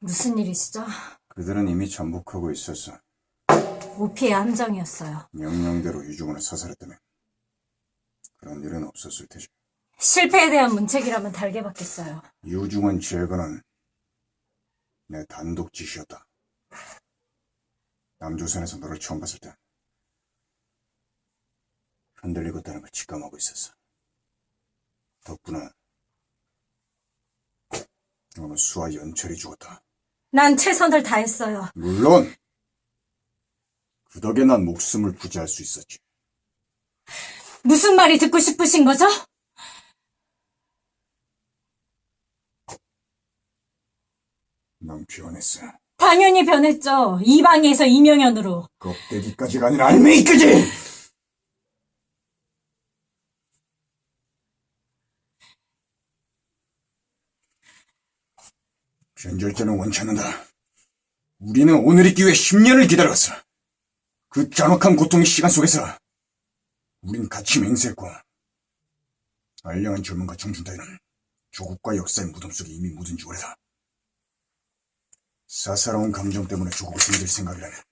무슨 일이시죠? 그들은 이미 전복하고 있었어. 오피의 함정이었어요. 명령대로 유중원을 사살했다면 그런 일은 없었을 테지. 실패에 대한 문책이라면 달게 받겠어요. 유중원 제거는 내 단독 지시였다. 남조선에서 너를 처음 봤을 때 흔들리고 있다는 걸 직감하고 있었어. 덕분에 너는 수와 연철이 죽었다. 난 최선을 다했어요. 물론 그 덕에 난 목숨을 부지할 수 있었지. 무슨 말이 듣고 싶으신 거죠? 난 변했어. 당연히 변했죠. 이방에서 이명현으로. 껍데기까지가 아니라 알맹이까지! 변절자는 원치 않는다. 우리는 오늘 있기 위해 10년을 기다렸어. 그 잔혹한 고통의 시간 속에서 우린 같이 맹세했고 알량한 젊음과 청춘 따위는 조국과 역사의 무덤 속에 이미 묻은 지 오래다. 사사로운 감정 때문에 조국을 숨길 생각이라면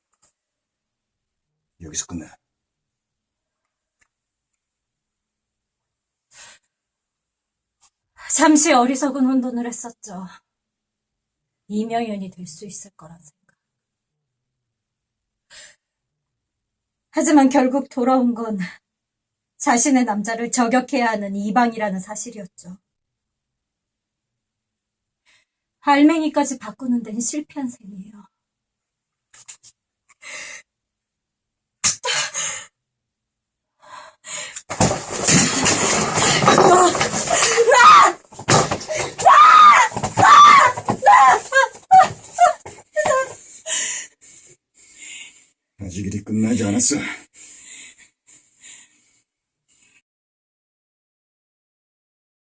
여기서 끝내. 잠시 어리석은 혼돈을 했었죠. 이명현이 될 수 있을 거란 생각. 하지만 결국 돌아온 건 자신의 남자를 저격해야 하는 이방이라는 사실이었죠. 알맹이까지 바꾸는 데는 실패한 셈이에요. 아직 일이 끝나지 않았어.